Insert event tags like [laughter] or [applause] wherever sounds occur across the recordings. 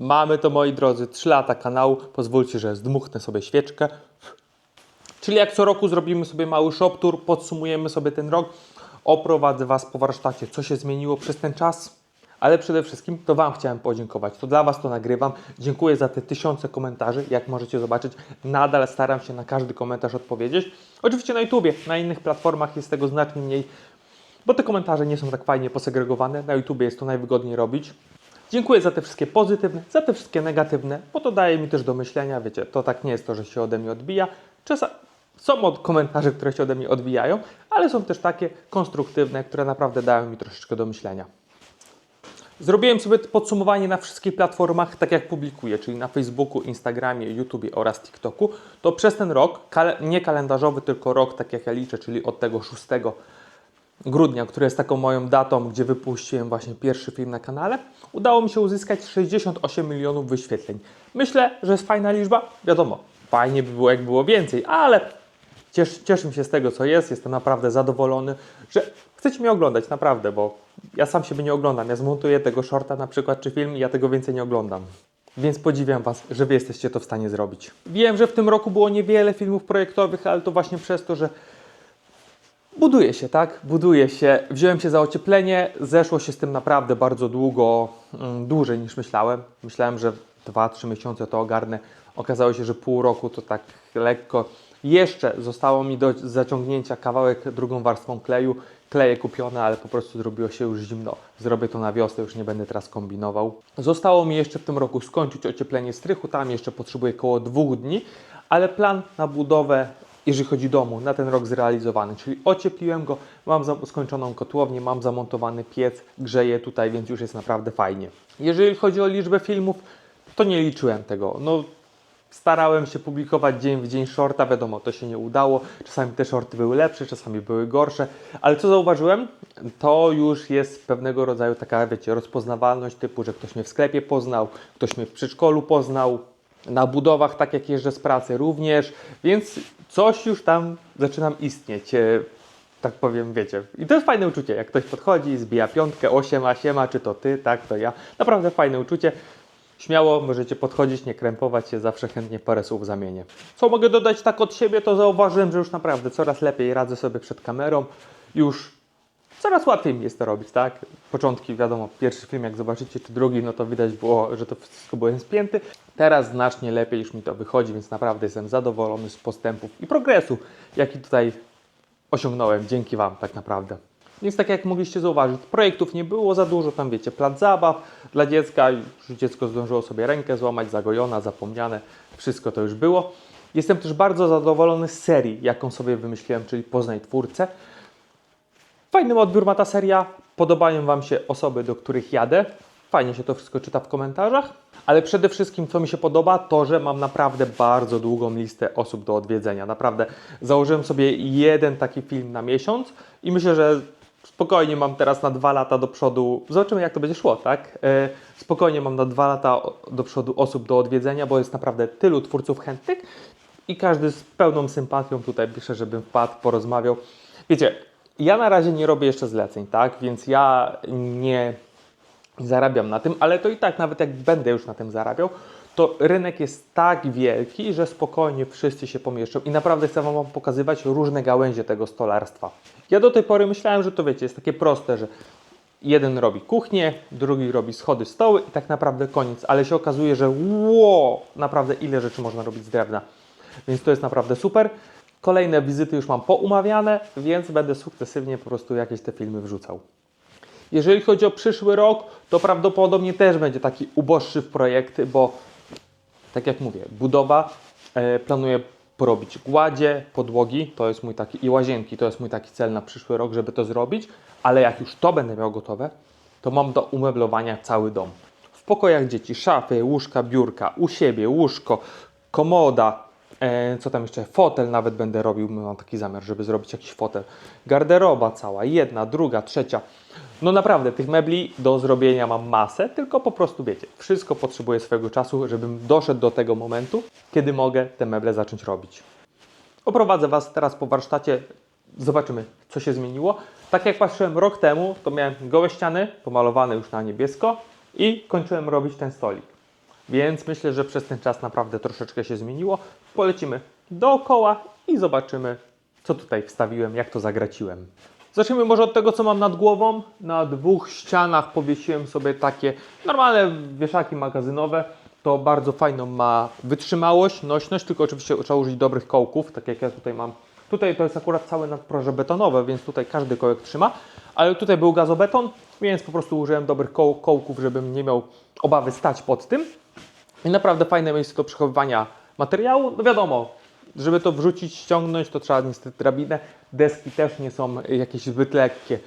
Mamy to, moi drodzy, 3 lata kanału. Pozwólcie, że zdmuchnę sobie świeczkę. Czyli jak co roku zrobimy sobie mały shop tour, podsumujemy sobie ten rok, oprowadzę Was po warsztacie, co się zmieniło przez ten czas. Ale przede wszystkim to Wam chciałem podziękować. To dla Was to nagrywam. Dziękuję za te tysiące komentarzy. Jak możecie zobaczyć, nadal staram się na każdy komentarz odpowiedzieć. Oczywiście na YouTubie, na innych platformach jest tego znacznie mniej, bo te komentarze nie są tak fajnie posegregowane. Na YouTubie jest to najwygodniej robić. Dziękuję za te wszystkie pozytywne, za te wszystkie negatywne, bo to daje mi też do myślenia. Wiecie, to tak nie jest to, że się ode mnie odbija. Czasami są od komentarze, które się ode mnie odbijają, ale są też takie konstruktywne, które naprawdę dają mi troszeczkę do myślenia. Zrobiłem sobie podsumowanie na wszystkich platformach, tak jak publikuję, czyli na Facebooku, Instagramie, YouTubie oraz TikToku. To przez ten rok, nie kalendarzowy, tylko rok, tak jak ja liczę, czyli od tego 6 grudnia, który jest taką moją datą, gdzie wypuściłem właśnie pierwszy film na kanale, udało mi się uzyskać 68 milionów wyświetleń. Myślę, że jest fajna liczba. Wiadomo, fajnie by było, jak było więcej, ale Ciesz, cieszę się z tego, co jest. Jestem naprawdę zadowolony, że chcecie mnie oglądać, naprawdę, bo ja sam siebie nie oglądam. Ja zmontuję tego shorta na przykład, czy film i ja tego więcej nie oglądam. Więc podziwiam Was, że Wy jesteście to w stanie zrobić. Wiem, że w tym roku było niewiele filmów projektowych, ale to właśnie przez to, że buduje się, tak? Buduje się. Wziąłem się za ocieplenie, zeszło się z tym naprawdę bardzo długo, mm, dłużej niż myślałem. Myślałem, że 2-3 miesiące to ogarnę. Okazało się, że pół roku to tak lekko. Jeszcze zostało mi do zaciągnięcia kawałek drugą warstwą kleju. Kleje kupione, ale po prostu zrobiło się już zimno. Zrobię to na wiosnę, już nie będę teraz kombinował. Zostało mi jeszcze w tym roku skończyć ocieplenie strychu. Tam jeszcze potrzebuję około dwóch dni, ale plan na budowę jeżeli chodzi o domu, na ten rok zrealizowany, czyli ociepliłem go, mam skończoną kotłownię, mam zamontowany piec, grzeję tutaj, więc już jest naprawdę fajnie. Jeżeli chodzi o liczbę filmów, to nie liczyłem tego. No, starałem się publikować dzień w dzień shorta, wiadomo, to się nie udało. Czasami te shorty były lepsze, czasami były gorsze, ale co zauważyłem, to już jest pewnego rodzaju taka, wiecie, rozpoznawalność typu, że ktoś mnie w sklepie poznał, ktoś mnie w przedszkolu poznał, na budowach, tak jak jeżdżę z pracy również, więc coś już tam zaczynam istnieć, e, tak powiem, wiecie. I to jest fajne uczucie, jak ktoś podchodzi, zbija piątkę, osiema, siema, czy to ty, tak, to ja. Naprawdę fajne uczucie. Śmiało możecie podchodzić, nie krępować się, zawsze chętnie parę słów zamienię. Co mogę dodać tak od siebie, to zauważyłem, że już naprawdę coraz lepiej radzę sobie przed kamerą. Już coraz łatwiej mi jest to robić, tak? Początki, wiadomo, pierwszy film jak zobaczycie, czy drugi, no to widać było, że to wszystko byłem spięty. Teraz znacznie lepiej już mi to wychodzi, więc naprawdę jestem zadowolony z postępów i progresu, jaki tutaj osiągnąłem dzięki Wam tak naprawdę. Więc tak jak mogliście zauważyć, projektów nie było za dużo, tam wiecie, plac zabaw dla dziecka, już dziecko zdążyło sobie rękę złamać, zagojona, zapomniane, wszystko to już było. Jestem też bardzo zadowolony z serii, jaką sobie wymyśliłem, czyli Poznaj Twórcę. Fajny odbiór ma ta seria, podobają Wam się osoby, do których jadę. Fajnie się to wszystko czyta w komentarzach, ale przede wszystkim co mi się podoba, to że mam naprawdę bardzo długą listę osób do odwiedzenia. Naprawdę założyłem sobie jeden taki film na miesiąc i myślę, że spokojnie mam teraz na dwa lata do przodu. Zobaczymy, jak to będzie szło, tak? E, Spokojnie mam na dwa lata do przodu osób do odwiedzenia, bo jest naprawdę tylu twórców chętnych i każdy z pełną sympatią tutaj pisze, żebym wpadł, porozmawiał. Wiecie, ja na razie nie robię jeszcze zleceń, tak? Więc ja nie zarabiam na tym, ale to i tak, nawet jak będę już na tym zarabiał, to rynek jest tak wielki, że spokojnie wszyscy się pomieszczą i naprawdę chcę Wam pokazywać różne gałęzie tego stolarstwa. Ja do tej pory myślałem, że to wiecie, jest takie proste, że jeden robi kuchnię, drugi robi schody, stoły i tak naprawdę koniec, ale się okazuje, że ło, naprawdę ile rzeczy można robić z drewna. Więc to jest naprawdę super. Kolejne wizyty już mam poumawiane, więc będę sukcesywnie po prostu jakieś te filmy wrzucał. Jeżeli chodzi o przyszły rok, to prawdopodobnie też będzie taki uboższy w projekty, bo tak jak mówię, budowa, e, planuję porobić gładzie, podłogi, to jest mój taki, i łazienki, to jest mój taki cel na przyszły rok, żeby to zrobić, ale jak już to będę miał gotowe, to mam do umeblowania cały dom. W pokojach dzieci szafy, łóżka, biurka, u siebie łóżko, komoda, co tam jeszcze, fotel nawet będę robił, mam taki zamiar, żeby zrobić jakiś fotel. Garderoba cała, jedna, druga, trzecia. No naprawdę, tych mebli do zrobienia mam masę, tylko po prostu wiecie, wszystko potrzebuje swojego czasu, żebym doszedł do tego momentu, kiedy mogę te meble zacząć robić. Oprowadzę Was teraz po warsztacie, zobaczymy, co się zmieniło. Tak jak patrzyłem rok temu, to miałem gołe ściany, pomalowane już na niebiesko i kończyłem robić ten stolik. Więc myślę, że przez ten czas naprawdę troszeczkę się zmieniło. Polecimy dookoła i zobaczymy, co tutaj wstawiłem, jak to zagraciłem. Zacznijmy może od tego, co mam nad głową. Na dwóch ścianach powiesiłem sobie takie normalne wieszaki magazynowe. To bardzo fajną ma wytrzymałość, nośność, tylko oczywiście trzeba użyć dobrych kołków, tak jak ja tutaj mam. Tutaj to jest akurat całe nadproże betonowe, więc tutaj każdy kołek trzyma, ale tutaj był gazobeton, więc po prostu użyłem dobrych koł kołków, żebym nie miał obawy stać pod tym. I naprawdę fajne miejsce do przechowywania materiału. No wiadomo, żeby to wrzucić, ściągnąć, to trzeba niestety drabinę. Deski też nie są jakieś zbyt lekkie,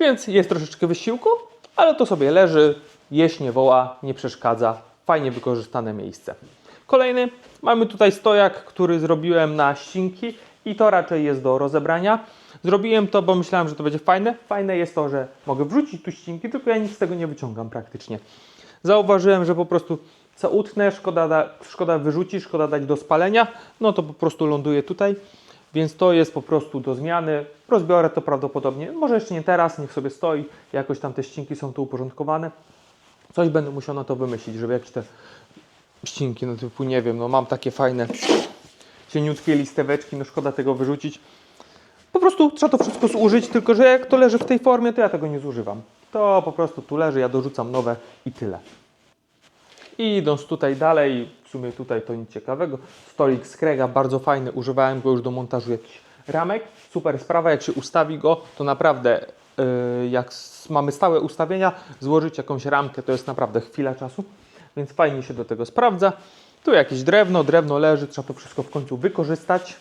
więc jest troszeczkę wysiłku, ale to sobie leży, jeść nie woła, nie przeszkadza. Fajnie wykorzystane miejsce. Kolejny, mamy tutaj stojak, który zrobiłem na ścinki i to raczej jest do rozebrania. Zrobiłem to, bo myślałem, że to będzie fajne. Fajne jest to, że mogę wrzucić tu ścinki, tylko ja nic z tego nie wyciągam praktycznie. Zauważyłem, że po prostu co utnę, szkoda, da, szkoda wyrzucić, szkoda dać do spalenia, no to po prostu ląduje tutaj. Więc to jest po prostu do zmiany. Rozbiorę to prawdopodobnie, może jeszcze nie teraz, niech sobie stoi. Jakoś tam te ścinki są tu uporządkowane. Coś będę musiał na to wymyślić, żeby jakieś te ścinki, no typu nie wiem, no mam takie fajne cieniutkie listeweczki, no szkoda tego wyrzucić. Po prostu trzeba to wszystko zużyć, tylko że jak to leży w tej formie, to ja tego nie zużywam. To po prostu tu leży, ja dorzucam nowe i tyle. I idąc tutaj dalej, w sumie tutaj to nic ciekawego, stolik z Krega, bardzo fajny, używałem go już do montażu jakichś ramek, super sprawa, jak się ustawi go, to naprawdę yy, jak mamy stałe ustawienia, złożyć jakąś ramkę to jest naprawdę chwila czasu, więc fajnie się do tego sprawdza. Tu jakieś drewno, drewno leży, trzeba to wszystko w końcu wykorzystać.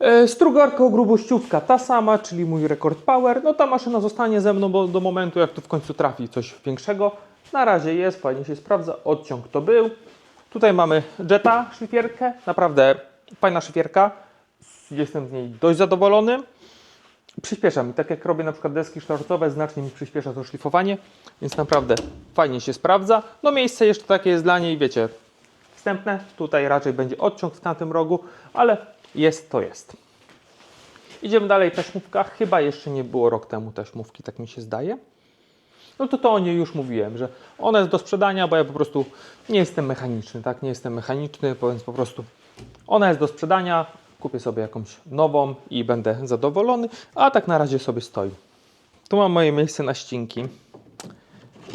E, Strugarka grubościówka ta sama, czyli mój rekord power. No ta maszyna zostanie ze mną bo do momentu, jak tu w końcu trafi coś większego. Na razie jest, fajnie się sprawdza. Odciąg to był. Tutaj mamy Jetta szlifierkę. Naprawdę fajna szlifierka. Jestem z niej dość zadowolony. Przyspiesza mi, tak jak robię na przykład deski sztorcowe, znacznie mi przyspiesza to szlifowanie, więc naprawdę fajnie się sprawdza. No miejsce jeszcze takie jest dla niej, wiecie, wstępne. Tutaj raczej będzie odciąg w tamtym rogu, ale jest to jest. Idziemy dalej, taśmówka. Chyba jeszcze nie było rok temu taśmówki, tak mi się zdaje. No to to o niej już mówiłem, że ona jest do sprzedania, bo ja po prostu nie jestem mechaniczny, tak? Nie jestem mechaniczny, więc po prostu ona jest do sprzedania. Kupię sobie jakąś nową i będę zadowolony, a tak na razie sobie stoi. Tu mam moje miejsce na ścinki.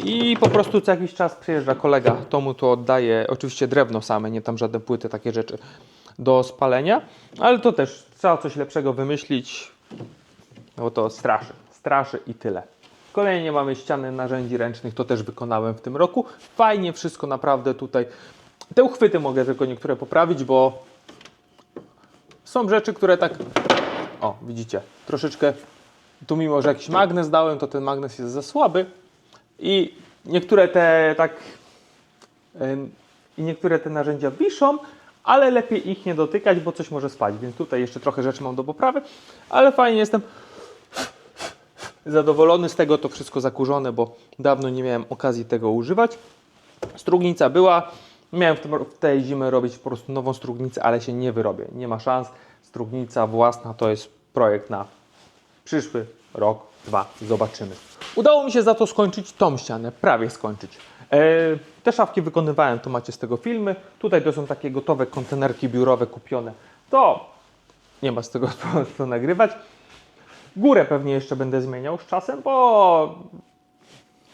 I po prostu co jakiś czas przyjeżdża kolega, to mu to oddaje, oczywiście drewno same, nie tam żadne płyty, takie rzeczy do spalenia, ale to też trzeba coś lepszego wymyślić, bo to straszy, straszy i tyle. Kolejnie mamy ściany narzędzi ręcznych, to też wykonałem w tym roku. Fajnie wszystko naprawdę tutaj. Te uchwyty mogę tylko niektóre poprawić, bo są rzeczy, które tak, o widzicie, troszeczkę, tu mimo, że jakiś magnes dałem, to ten magnes jest za słaby, i niektóre te tak i niektóre te narzędzia wiszą, ale lepiej ich nie dotykać, bo coś może spać. Więc tutaj jeszcze trochę rzeczy mam do poprawy, ale fajnie jestem zadowolony z tego, to wszystko zakurzone, bo dawno nie miałem okazji tego używać. Strugnica była, miałem w, tym, w tej zimę robić po prostu nową strugnicę, ale się nie wyrobię. Nie ma szans. Strugnica własna to jest projekt na przyszły rok, dwa, zobaczymy. Udało mi się za to skończyć tą ścianę, prawie skończyć. E, te szafki wykonywałem, to macie z tego filmy. Tutaj to są takie gotowe kontenerki biurowe kupione. To nie ma z tego [laughs] co nagrywać. Górę pewnie jeszcze będę zmieniał z czasem, bo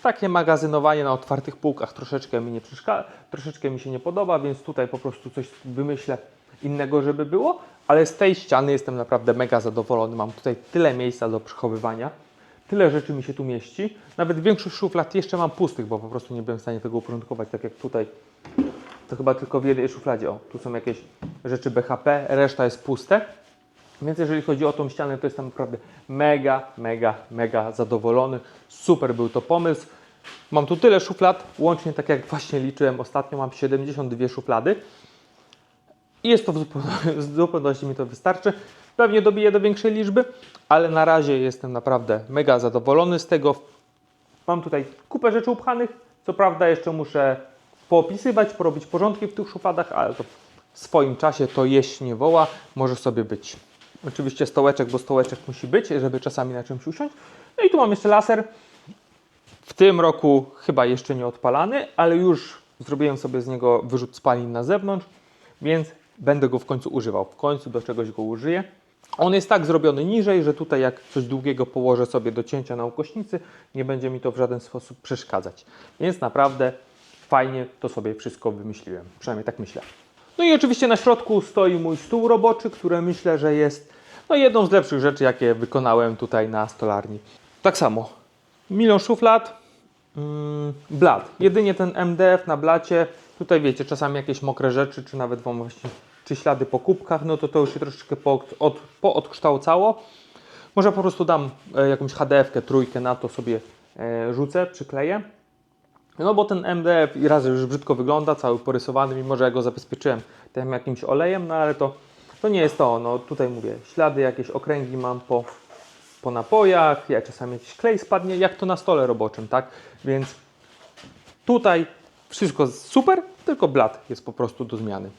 takie magazynowanie na otwartych półkach troszeczkę mi nie przeszkadza, troszeczkę mi się nie podoba, więc tutaj po prostu coś wymyślę innego, żeby było, ale z tej ściany jestem naprawdę mega zadowolony. Mam tutaj tyle miejsca do przechowywania, tyle rzeczy mi się tu mieści. Nawet większość szuflad jeszcze mam pustych, bo po prostu nie byłem w stanie tego uporządkować, tak jak tutaj. To chyba tylko w jednej szufladzie. O, tu są jakieś rzeczy BHP, reszta jest puste. Więc jeżeli chodzi o tą ścianę, to jestem naprawdę mega, mega, mega zadowolony. Super był to pomysł. Mam tu tyle szuflad, łącznie tak jak właśnie liczyłem ostatnio, mam 72 szuflady. I jest to [laughs] w zupełności, mi to wystarczy. Pewnie dobiję do większej liczby, ale na razie jestem naprawdę mega zadowolony z tego. Mam tutaj kupę rzeczy upchanych. Co prawda jeszcze muszę poopisywać, porobić porządki w tych szufladach, ale to w swoim czasie to jeść nie woła, może sobie być. Oczywiście stołeczek, bo stołeczek musi być, żeby czasami na czymś usiąść. No i tu mam jeszcze laser. W tym roku chyba jeszcze nie odpalany, ale już Zrobiłem sobie z niego wyrzut spalin na zewnątrz, więc będę go w końcu używał. W końcu do czegoś go użyję. On jest tak zrobiony niżej, że tutaj jak coś długiego położę sobie do cięcia na ukośnicy, nie będzie mi to w żaden sposób przeszkadzać. Więc naprawdę fajnie to sobie wszystko wymyśliłem. Przynajmniej tak myślę. No i oczywiście na środku stoi mój stół roboczy, który myślę, że jest no, jedną z lepszych rzeczy, jakie wykonałem tutaj na stolarni. Tak samo. Milion szuflad, mm, blat. Jedynie ten MDF na blacie. Tutaj wiecie, czasami jakieś mokre rzeczy, czy nawet wam właśnie, czy ślady po kubkach, no to to już się troszeczkę po, od, poodkształcało. Może po prostu dam e, jakąś HDF-kę, trójkę na to sobie e, rzucę, przykleję. No bo ten MDF i raz już brzydko wygląda, cały porysowany, mimo że ja go zabezpieczyłem tym jakimś olejem, no ale to, to nie jest to. No tutaj mówię, ślady, jakieś okręgi mam po, po napojach, ja czasami jakiś klej spadnie, jak to na stole roboczym, tak? Więc tutaj wszystko super, tylko blat jest po prostu do zmiany.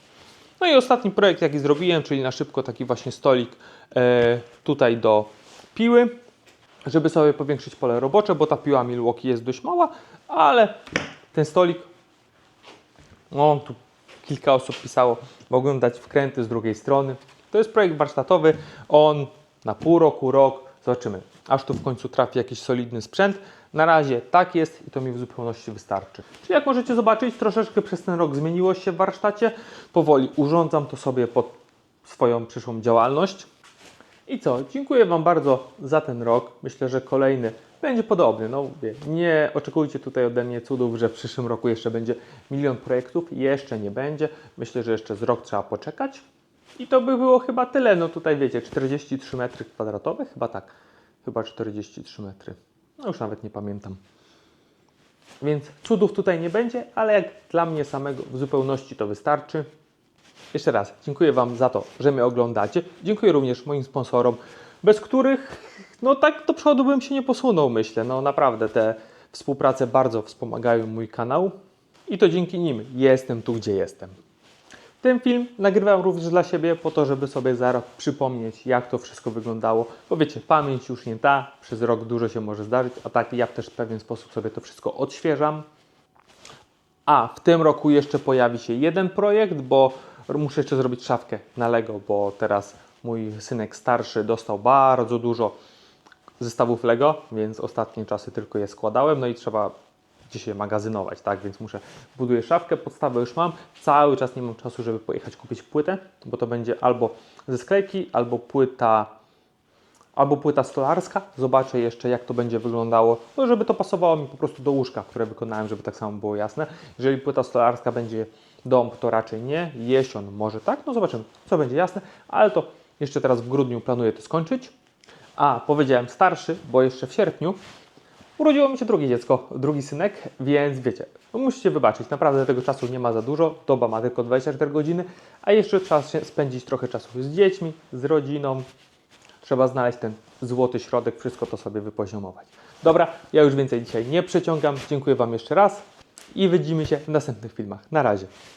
No i ostatni projekt, jaki zrobiłem, czyli na szybko taki właśnie stolik e, tutaj do piły, żeby sobie powiększyć pole robocze, bo ta piła Milwaukee jest dość mała, ale ten stolik, no tu kilka osób pisało, mogłem dać wkręty z drugiej strony. To jest projekt warsztatowy, on na pół roku, rok, zobaczymy, aż tu w końcu trafi jakiś solidny sprzęt. Na razie tak jest i to mi w zupełności wystarczy. Czyli jak możecie zobaczyć, troszeczkę przez ten rok zmieniło się w warsztacie. Powoli urządzam to sobie pod swoją przyszłą działalność. I co? Dziękuję Wam bardzo za ten rok. Myślę, że kolejny będzie podobny. No, nie oczekujcie tutaj ode mnie cudów, że w przyszłym roku jeszcze będzie milion projektów. Jeszcze nie będzie. Myślę, że jeszcze z rok trzeba poczekać. I to by było chyba tyle. No tutaj wiecie, 43 metry kwadratowe? Chyba tak. Chyba 43 metry. No już nawet nie pamiętam. Więc cudów tutaj nie będzie, ale jak dla mnie samego w zupełności to wystarczy. Jeszcze raz dziękuję Wam za to, że mnie oglądacie. Dziękuję również moim sponsorom, bez których no tak do przodu bym się nie posunął, myślę. No naprawdę te współprace bardzo wspomagają mój kanał i to dzięki nim jestem tu, gdzie jestem. Ten film nagrywam również dla siebie, po to, żeby sobie za rok przypomnieć, jak to wszystko wyglądało. Bo wiecie, pamięć już nie ta, przez rok dużo się może zdarzyć, a tak ja też w pewien sposób sobie to wszystko odświeżam. A w tym roku jeszcze pojawi się jeden projekt, bo muszę jeszcze zrobić szafkę na Lego, bo teraz mój synek starszy dostał bardzo dużo zestawów Lego, więc ostatnie czasy tylko je składałem, no i trzeba je magazynować, tak? Więc muszę, buduję szafkę, podstawę już mam, cały czas nie mam czasu, żeby pojechać kupić płytę, bo to będzie albo ze sklejki, albo płyta albo płyta stolarska. Zobaczę jeszcze, jak to będzie wyglądało, no, żeby to pasowało mi po prostu do łóżka, które wykonałem, żeby tak samo było jasne. Jeżeli płyta stolarska będzie dąb, to raczej nie. Jesion może tak, no zobaczymy, co będzie jasne, ale to jeszcze teraz w grudniu planuję to skończyć. A, powiedziałem starszy, bo jeszcze w sierpniu urodziło mi się drugie dziecko, drugi synek, więc wiecie, no musicie wybaczyć, naprawdę tego czasu nie ma za dużo, doba ma tylko 24 godziny, a jeszcze trzeba spędzić trochę czasu z dziećmi, z rodziną, Trzeba znaleźć ten złoty środek, wszystko to sobie wypoziomować. Dobra, ja już więcej dzisiaj nie przeciągam. Dziękuję Wam jeszcze raz i widzimy się w następnych filmach. Na razie.